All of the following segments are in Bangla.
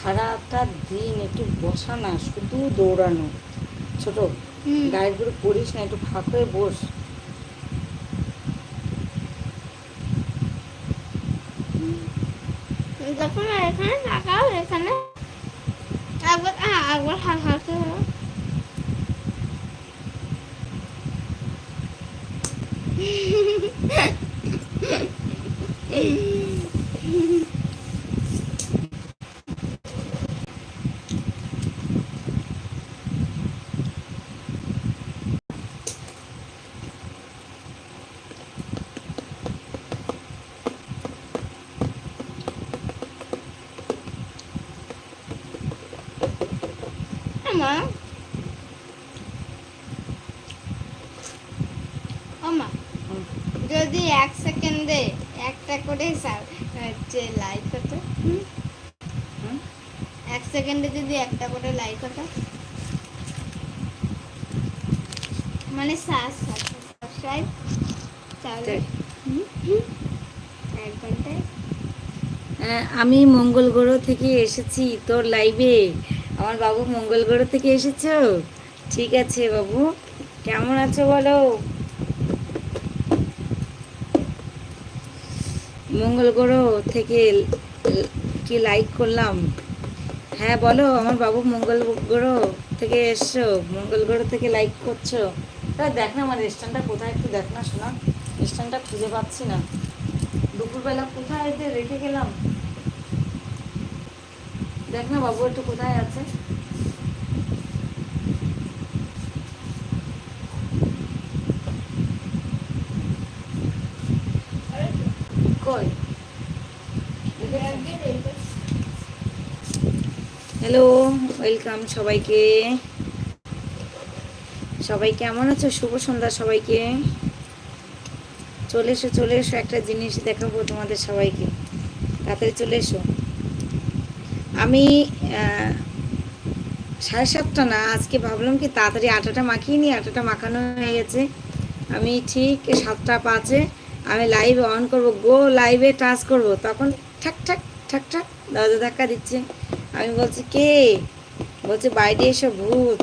সারাটা দিন একটু বসা না শুধু দৌড়ানো। ছোট গায়েরগুলো করিস না একটু ফাঁক হয়ে বস। যখন এখানে তাকাও এখানে। একবার আ, একবার হাত হাতে আমা আমা হুম। যদি এক সেকেন্ডে একটা করে সা- হচ্ছে লাইক হতো হুম? হুম? এক সেকেন্ডে যদি একটা করে লাইক হতো মানে সাবস্ক্রাইব। এক ঘন্টায়। হ্যাঁ, আমি মঙ্গল গ্রহ থেকে এসেছি তোর লাইভে আমার বাবু মঙ্গল গ্রহ থেকে এসেছ? ঠিক আছে বাবু। কেমন আছো বলো? মঙ্গল গ্রহ থেকে কি লাইক করলাম? হ্যাঁ বলো, আমার বাবু মঙ্গল গ্রহ থেকে এসছো মঙ্গল গ্রহ থেকে লাইক করছ। তা দেখ না আমার স্ট্যান্ডটা কোথায়, একটু দেখ না শোনা। স্ট্যান্ডটা খুঁজে পাচ্ছি না। দুপুরবেলা কোথায় রেখে গেলাম? দেখ না বাবু, একটু কোথায় আছে? হ্যালো, ওয়েলকাম সবাইকে। সবাই কেমন আছো? শুভ সন্ধ্যা সবাইকে। চলে এসো চলে এসো, একটা জিনিস দেখাবো তোমাদের সবাইকে। তাড়াতাড়ি চলে এসো। আমি সাড়ে সাতটা না, আজকে ভাবলাম কি তাড়াতাড়ি আটাটা মাখিয়ে নিই, আটাটা মাখানো হয়ে গেছে। আমি ঠিক সাতটা পাঁচে, আমি লাইভ অন করব গো লাইভে টাচ করব। তখন ঠাক ঠাক ঠাক ঠাক দরজা ধাক্কা দিচ্ছে। আমি বলছি, কে? বলছে, বাইরে এসো ভূত।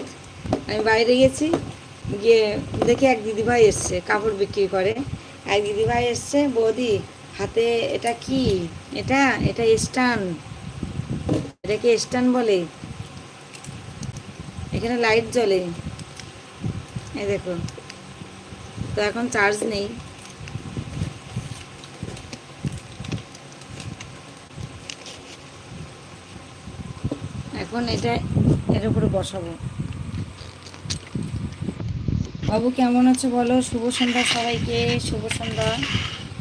আমি বাইরে গেছি, গিয়ে দেখি এক দিদিভাই এসছে, কাপড় বিক্রি করে। এক দিদিভাই এসছে, বৌদি, হাতে এটা কি? এটা এটা স্টান। এটাকে স্টান বলে? এখানে লাইট জ্বলে। এই দেখো। তো এখন চার্জ নেই। এখন এটা, এর উপরে বসাবো। বাবু কেমন আছো বলো? শুভ সন্ধ্যা সবাইকে, শুভ সন্ধ্যা।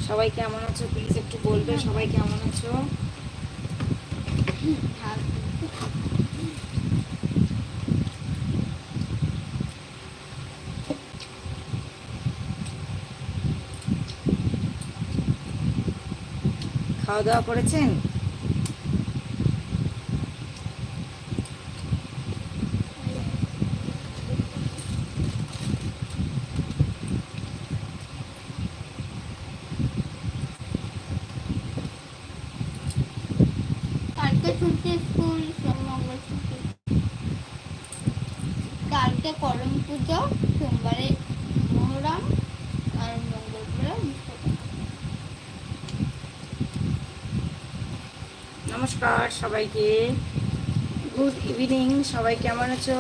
সবাই কেমন আছো? প্লিজ একটু বলবে, সবাই কেমন আছো? খাওয়া দাওয়া করেছেন? কালকে করম পুজো, সোমবারে মহরম আর নমস্কার সবাইকে। গুড ইভিনিং, সবাই কেমন আছো?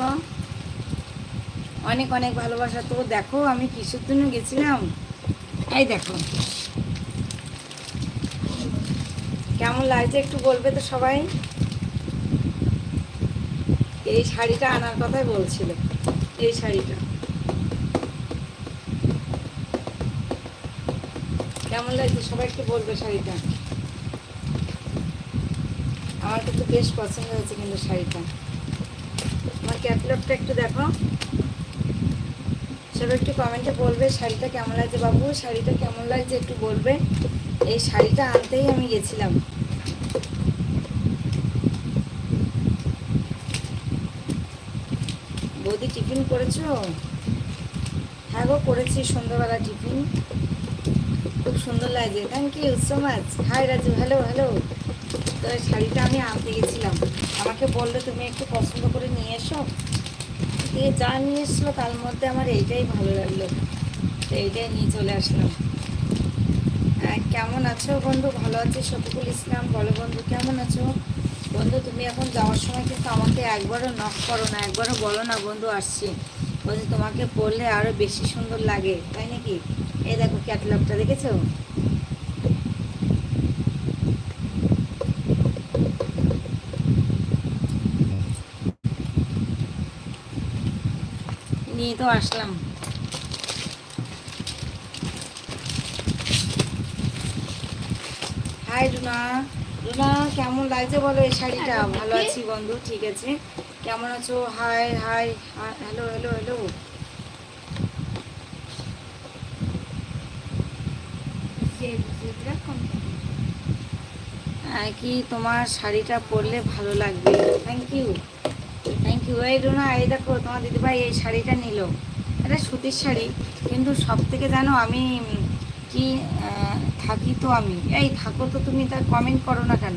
অনেক অনেক ভালোবাসা তো। দেখো, আমি কিসের জন্য গেছিলাম? এই দেখো। কেমন লাগছে একটু বলবে তো সবাই? এই শাড়িটা আনার কথাই বলছিল। এই শাড়িটা। কেমন লাগছে? সবাই একটু বলবে শাড়িটা। আমার কিন্তু বেশ পছন্দ হয়েছে কিন্তু শাড়িটা। আমার ক্যাটলগটা একটু দেখো। সবাই একটু কমেন্টে বলবে শাড়িটা কেমন লাগছে বাবু? শাড়িটা কেমন লাগছে একটু বলবে। এই শাড়িটা আনতেই আমি গেছিলাম। বৌদি টিফিন করেছ? হ্যাঁ গো করেছি সন্ধ্যাবেলা টিফিন। খুব সুন্দর লাগছে। Thank you so much hi Raju. Hello hello তো শাড়িটা আমি আনতে গেছিলাম। আমাকে বললে তুমি একটু পছন্দ করে নিয়ে এসো। দিয়ে যা নিয়ে এসলো তার মধ্যে আমার এইটাই ভালো লাগল। তো এইটাই নিয়ে চলে আসলাম। আহ, কেমন আছো বন্ধু? ভালো আছি? শফিকুল ইসলাম বলো বন্ধু কেমন আছো? বন্ধু, তুমি এখন যাওয়ার সময় কিন্তু আমাকে একবারও নক করো না, একবারও বলো না বন্ধু, আসছি। বলছি তোমাকে পড়লে আরও বেশি সুন্দর লাগে, তাই নাকি? এই দেখো ক্যাটলগটা দেখেছ? নিয়ে তো আসলাম। হাই রুনা রুনা কেমন লাগছে বলো এই শাড়িটা? ভালো আছি বন্ধু, ঠিক আছে। কেমন আছো? Hi hi hello hello hello কোন কি তোমার শাড়িটা পরলে ভালো লাগবে? থ্যাংক ইউ থ্যাংক ইউ এই রুনা, এই দেখো, তোমার দিদিভাই এই শাড়িটা নিল। এটা সুতির শাড়ি, কিন্তু সব থেকে জানো আমি কি থাকি তো আমি। এই থাকো তো তুমি তার কমেন্ট করো না কেন?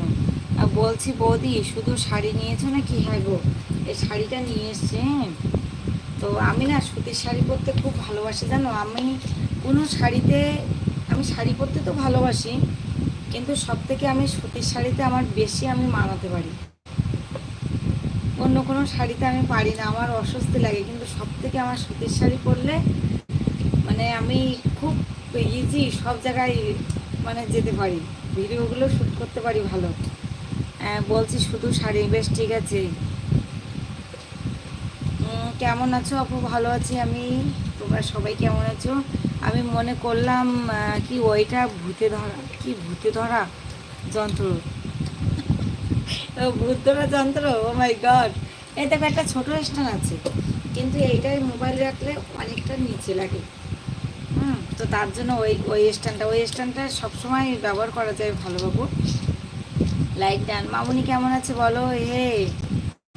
বলছি, বৌদি, শুধু শাড়ি নিয়েছো নাকি? হ্যাঁ গো, এই শাড়িটা নিয়ে এসছে হ্যাঁ। তো আমি না সুতির শাড়ি পরতে খুব ভালোবাসি, জানো? আমি কোনো শাড়িতে, আমি শাড়ি পরতে তো ভালোবাসি, কিন্তু সব থেকে আমি সুতির শাড়িতে আমার বেশি আমি মানাতে পারি। অন্য কোনো শাড়িতে আমি পারি না, আমার অস্বস্তি লাগে, কিন্তু সব থেকে আমার সুতির শাড়ি পরলে মানে আমি খুব ইজি সব জায়গায় মানে যেতে পারি। ভিডিওগুলো শ্যুট করতে পারি ভালো। হ্যাঁ, বলছি শুধু শাড়ি বেশ ঠিক আছে। কেমন আছো আপু? ভালো আছি আমি। তোমরা সবাই কেমন আছো? আমি মনে করলাম কি ওইটা ভূতে ধরা কি ভূতে ধরা যন্ত্র। ভূত ধরা যন্ত্র? ও মাই গড এই দেখো একটা ছোট স্ট্যান্ড আছে। কিন্তু এইটাই মোবাইল রাখলে অনেকটা নিচে লাগে। তো তার জন্য ওই ওই স্ট্যান্ডটা ওই স্ট্যান্ডটা সবসময় ব্যবহার করা যায় ভালো বাবু লাইক ডান মামুনি কেমন আছে বলো? হে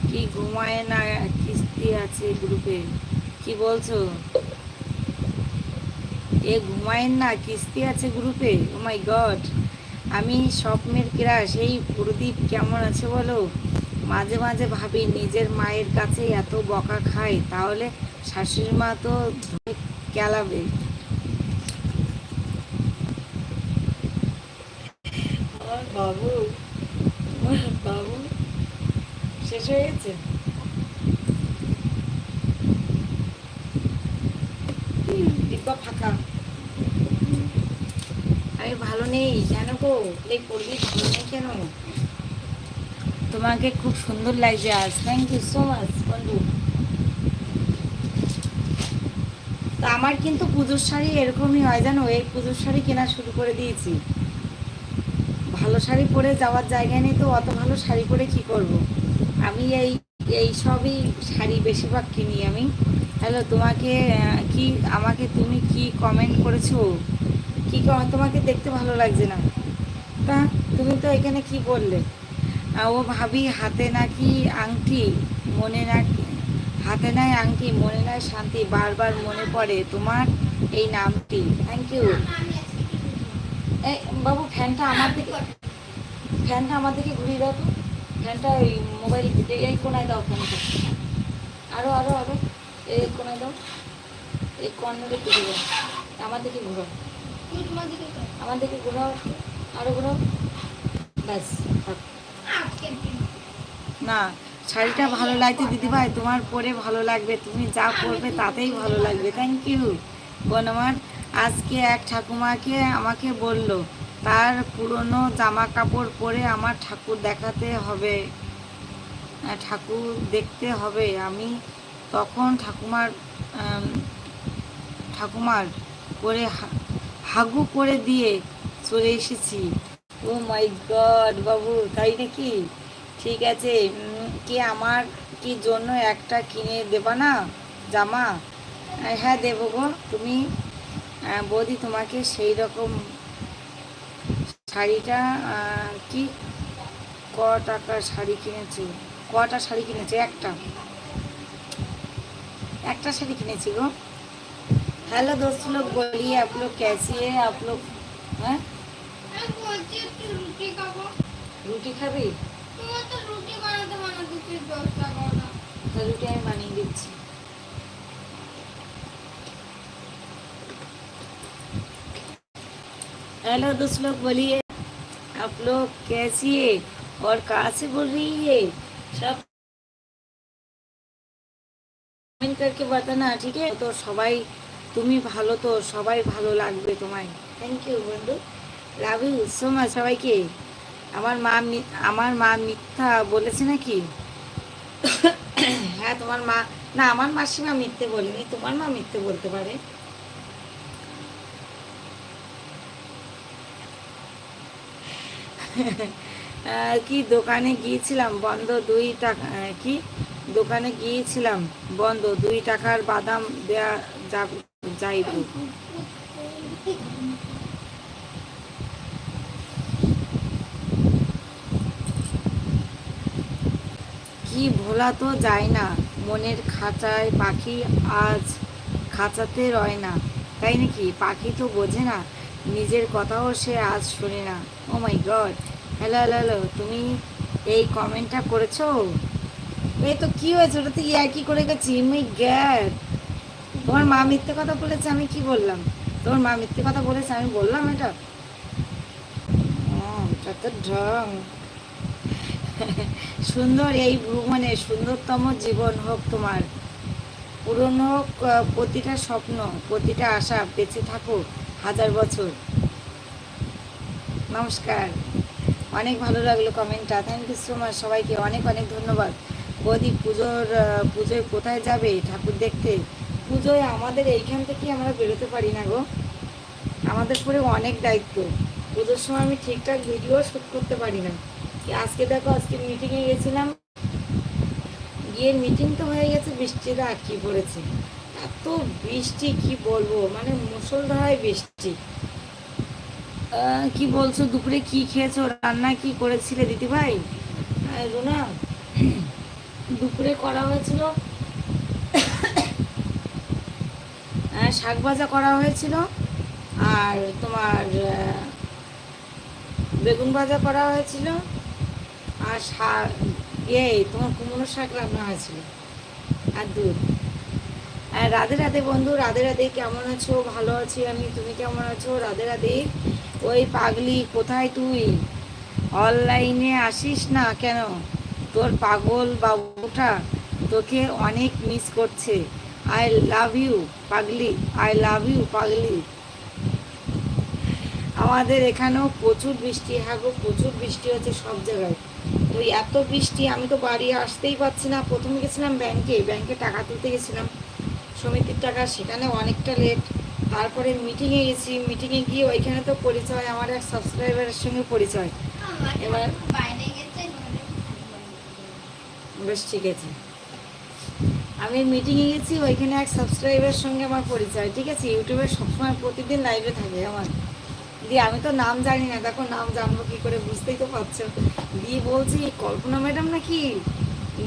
কি ঘুমায় না কিস্তি আছে গ্রুপে কি বলছো? এ, ঘুমায় না কিস্তি আছে গ্রুপে ও মাই গড আমি স্বপ্নের ক্রাশ, এই প্রদীপ কেমন আছে বলো? মাঝে মাঝে ভাবি নিজের মায়ের কাছে এত বকা খায় তাহলে শাশুড়ি মা তো ধরে কেলাবে আমার বাবু বাবু, শেষ হয়ে গেছে? ফাঁকা। ভালো নেই গো? করবি ভালো নেই কেন? তোমাকে খুব সুন্দর লাগছে আজ। থ্যাংক ইউ সো মাচ বন্ধু। তা আমার কিন্তু পুজোর শাড়ি এরকমই হয়, জানো? এই পুজোর শাড়ি কেনা শুরু করে দিয়েছি। ভালো শাড়ি পরে যাওয়ার জায়গা নেই, তো অত ভালো শাড়ি পরে কি করব। আমি এই এই সবই শাড়ি বেশিরভাগ কিনি আমি। হ্যালো, তোমাকে কি, আমাকে তুমি কি কমেন্ট করেছ? কি? তোমাকে দেখতে ভালো লাগছে না? তা, তুমি তো এখানে কি বললে? ও ভাবি হাতে নাকি আংটি, মনে নাকি, হাতে নাই আংটি, মনে নাই শান্তি, বারবার মনে পড়ে তোমার এই নামটি। থ্যাংক ইউ বাবু, ফ্যানটা আমার দিকে ফ্যানটা আমার দিকে ঘুরিয়ে দাও তো। ফ্যানটা ওই মোবাইল এই কোনায় দাও ফ্যানটা। আরও আরও আরও এই কোনায় দাও। এই কর্নারে দিকে দাও আমার দিকে ঘুরো তো আমার দিকে ঘুরাও। আরও ঘুরাও। ব্যাস না, শাড়িটা ভালো লাগছে দিদিভাই তোমার পরে ভালো লাগবে। তুমি যা পরবে তাতেই ভালো লাগবে। থ্যাংক ইউ বোন আজকে এক ঠাকুমাকে আমাকে বলল তার পুরনো জামা কাপড় পরে আমার ঠাকুর দেখাতে হবে। ঠাকুর দেখতে হবে। আমি তখন ঠাকুমার ঠাকুমার করে হাগু করে দিয়ে চলে এসেছি। ও মাই গড বাবু, তাই নাকি? ঠিক আছে কি আমার কি জন্য একটা কিনে দেবা না জামা? হ্যাঁ দেবো গো, তুমি বৌদি তোমাকে সেই রকম শাড়িটা আহ, কি ক টাকার শাড়ি কিনেছি কটা শাড়ি কিনেছি একটা একটা শাড়ি কিনেছি গো हेलो दोस्त लोग बोलिए आप लोग कैसी है आप लोग हैं আমি বলছি একটু রুটি খাবো রুটি খাবি তো তোমার তো রুটি বানাতে বানাতে তুই দশটা বানা তা রুটি আমি বানিয়ে দিচ্ছি हेलो दोस्त लोग बोलिए आप लोग कैसी है और कहाँ से बोल रही है सब কমেন্ট করকে বাতানা ঠিক আছে তো সবাই তুমি ভালো তো সবাই ভালো লাগবে তোমায় থ্যাংক ইউ বন্ধু লাভ ইউ সো মাচ সবাইকে আমার মা মি- আমার মা মিথ্যা বলেছে নাকি হ্যাঁ তোমার মা না আমার মাসিমা মিথ্যে বলেনি তোমার মা মিথ্যে বলতে পারে কি দোকানে গিয়েছিলাম? বন্ধ দুই টাকা কি? দোকানে গিয়েছিলাম, বন্ধ দুই টাকার বাদাম দেয়া যাইব। কি ভোলা তো যায় না, মনের খাঁচায় পাখি আজ খাঁচাতে রয় না। তাই নাকি? পাখি তো বোঝে না নিজের কথাও সে আজ শোনে না। ও my god hello hello hello তুমি এই কমেন্টটা করেছ? এই তো কি হয়েছে? ওটা তো কি করে গেছি? মাই গ্যাড তোমার মা মিথ্যে কথা বলেছে আমি কি বললাম? তোমার মা মিথ্যে কথা বলেছে আমি বললাম এটা? ও, এটা তো ঢং। সুন্দর এই ভ্রমণে সুন্দরতম জীবন হোক তোমার। পূরণ হোক প্রতিটা স্বপ্ন প্রতিটা আশা বেঁচে থাকো হাজার বছর। নমস্কার। অনেক ভালো লাগল কমেন্টটা। থ্যাংক ইউ সো মাচ সবাইকে। অনেক অনেক ধন্যবাদ। বৌদি পুজোর পুজোয় কোথায় যাবে ঠাকুর দেখতে? পুজোয় আমাদের এইখান থেকে আমরা বেরোতে পারি না গো। আমাদের পরে অনেক দায়িত্ব। পুজোর সময় আমি ঠিকঠাক ভিডিও শ্যুট করতে পারি না। আজকে দেখো, আজকে মিটিংয়ে গেছিলাম। গিয়ে মিটিং তো হয়ে গেছে বৃষ্টিটা আটকে পড়েছে। এত বৃষ্টি, কি বলব? মানে মুসলধারায় বৃষ্টি। কি বলছো দুপুরে কি খেয়েছো? রান্না কি করেছিলে দিদি ভাই রুনা, দুপুরে করা হয়েছিল শাক ভাজা করা হয়েছিল আর তোমার বেগুন ভাজা করা হয়েছিল আর শাক ইয়ে তোমার কুমড়ো শাক রান্না হয়েছিল। আর দুধ। রাধে রাধে বন্ধু, রাধে রাধে, কেমন আছো? ভালো আছি আমি, তুমি কেমন আছো? রাধে রাধে। ওই পাগলি, কোথায় তুই? অনলাইনে আসিস না কেন? তোর পাগল বাবুটা তোকে অনেক মিস করছে। আই লাভ ইউ পাগলি আই লাভ ইউ পাগলি। আমাদের এখানেও প্রচুর বৃষ্টি হ্যাঁ গো, প্রচুর বৃষ্টি হচ্ছে সব জায়গায়। তো এত বৃষ্টি, আমি তো বাড়ি আসতেই পারছি না। প্রথমে গেছিলাম ব্যাংকে ব্যাংকে টাকা তুলতে গেছিলাম। সমিতির টাকা, সেখানে অনেকটা লেট তারপরে মিটিংয়ে গেছি মিটিংয়ে গিয়ে ওইখানে তো পরিচয়, আমার এক সাবস্ক্রাইবারের সঙ্গে পরিচয়। এবার বেশ ঠিক আছে। আমি মিটিংয়ে গেছি, ওইখানে এক সাবস্ক্রাইবের সঙ্গে আমার পরিচয়, ঠিক আছে? ইউটিউবে সবসময় প্রতিদিন লাইভে থাকে আমার। দিয়ে আমি তো নাম জানি না, দেখো নাম জানব কি করে, বুঝতেই তো পারছ। দিয়ে বলছি, কল্পনা ম্যাডাম নাকি?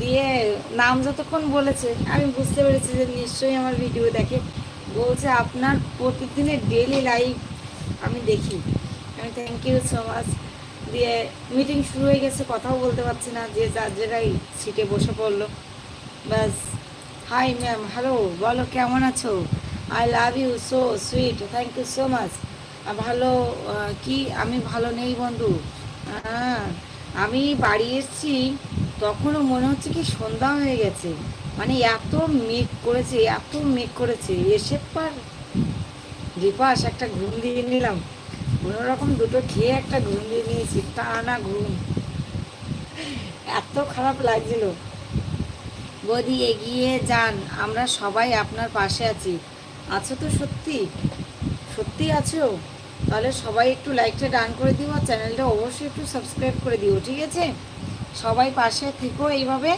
দিয়ে নাম যতক্ষণ বলেছে, আমি বুঝতে পেরেছি যে নিশ্চয়ই আমার ভিডিও দেখে। বলছে, আপনার প্রতিদিনের ডেলি লাইফ আমি দেখি। আমি থ্যাংক ইউ সো মাচ দিয়ে মিটিং শুরু হয়ে গেছে, কথাও বলতে পারছি না, যে যার জায়গায় সিটে বসে পড়ল। ব্যাস। হাই ম্যাম হ্যালো বলো কেমন আছো? I love you so sweet thank you so much ভালো কি? আমি ভালো নেই বন্ধু। হ্যাঁ। আমি বাড়ি এসেছি, তখনও মনে হচ্ছে কি সন্ধ্যা হয়ে গেছে। মানে এত মেঘ করেছে, এত মেঘ করেছে। এসে পার রিপাস একটা ঘুম দিয়ে নিলাম। কোনো রকম দুটো খেয়ে একটা ঘুম দিয়ে নিয়েছি, টানা ঘুম। এত খারাপ লাগছিল। বৌদি, এগিয়ে যান, আমরা সবাই আপনার পাশে আছি। আছো তো সত্যি? সত্যি আছো? তাহলে সবাই একটু লাইকটা ডান করে দিও আর চ্যানেলটা অবশ্যই একটু সাবস্ক্রাইব করে দিও, ঠিক আছে? সবাই পাশে থেকো এইভাবে।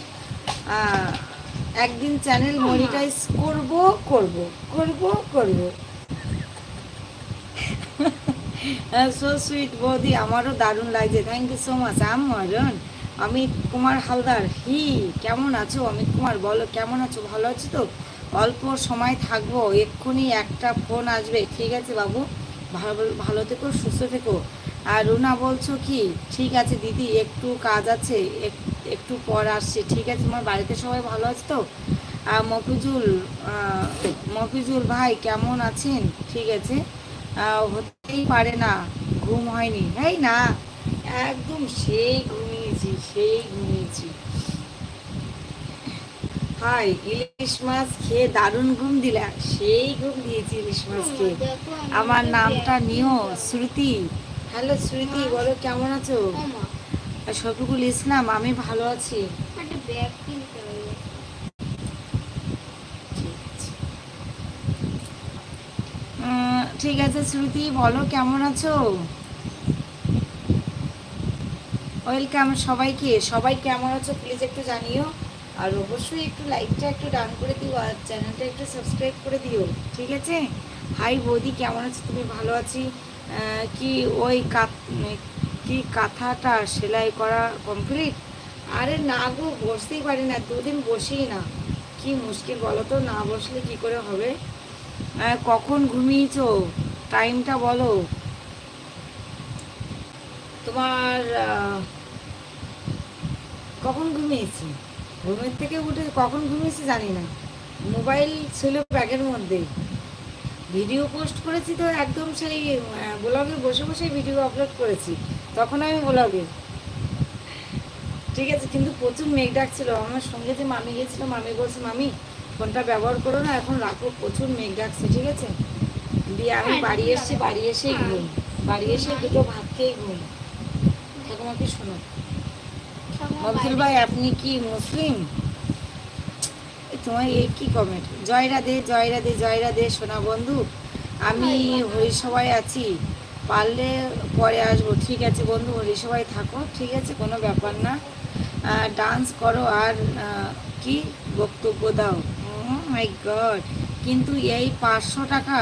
একদিন চ্যানেল মনিটাইজ করব করব করব করব। সো সুইট বৌদি, আমারও দারুণ লাগছে। থ্যাংক ইউ সো মাচ আম মরণ অমিত কুমার হালদার, হি, কেমন আছো? অমিত কুমার, বলো, কেমন আছো? ভালো আছো তো? অল্প সময় থাকব, এক্ষুনি একটা ফোন আসবে, ঠিক আছে বাবু? ভালো ভালো থেকো, সুস্থ থেকো। আর রুনা বলছো কি, ঠিক আছে দিদি, একটু কাজ আছে, এক- একটু পর আসছে, ঠিক আছে, তোমার বাড়িতে সবাই ভালো আছে তো? আর মফিজুল মফিজুল ভাই, কেমন আছেন? ঠিক আছে। হতেই পারে না, ঘুম হয়নি। এই না, একদম সেই ঘুমিয়েছি সেই ঘুমিয়েছি। হাই ইলিশ মাছ খেয়ে দারুণ ঘুম দিলা সেই ঘুম দিয়েছি ইলিশ মাছ খেয়ে। আমার নামটা নিও শ্রুতি। হ্যালো শ্রুতি বলো কেমন আছো? শফিকুল ইসলাম আমি ভালো আছে। ঠিক আছে শ্রুতি বলো কেমন আছো? ওয়েলকাম সবাইকে। সবাই কেমন আছো প্লিজ একটু জানিও। আর অবশ্যই একটু লাইকটা একটু ডান করে দিও আর চ্যানেলটা একটু সাবস্ক্রাইব করে দিও, ঠিক আছে? হাই বৌদি, কেমন আছো? তুমি ভালো আছি? কি ওই কাত কি কাঁথাটা সেলাই করা কমপ্লিট আরে না গো, বসতেই পারি না, দুদিন বসেই না। কি মুশকিল বলো তো, না বসলে কি করে হবে? কখন ঘুমিয়েছো? টাইমটা বলো। তোমার কখন ঘুমিয়েছি? ঘুমের থেকে উঠে কখন ঘুমিয়েছি জানি না। মোবাইল ছিল ব্যাগের মধ্যে ভিডিও পোস্ট করেছি তো একদম সেই ব্লগে বসে বসে ভিডিও আপলোড করেছি। তখন আমি ব্লগে। ঠিক আছে, কিন্তু প্রচুর মেঘ ডাকছিল। আমার সঙ্গে যে মামি গেছিল, মামি বলছে, মামি, ফোনটা ব্যবহার করো না, এখন রাখো, প্রচুর মেঘ ডাকছে, ঠিক আছে? দিয়ে আমি বাড়ি এসেছি বাড়ি এসেই ঘুম। বাড়ি এসে দুটো ভাত খেয়ে ঘুম। ঠাকুমাকে শোনো মফজুল ভাই আপনি কি মুসলিম? তোমার এই কি কমেন্ট জয় রাধে জয় রাধে জয় রাধে সোনা বন্ধু আমি হরিসভায় আছি পারলে পরে আসব ঠিক আছে বন্ধু হরিসভায় থাকো ঠিক আছে কোনো ব্যাপার না। ডান্স করো আর কি বক্তব্য দাও। মাই গড কিন্তু এই পাঁচশো টাকা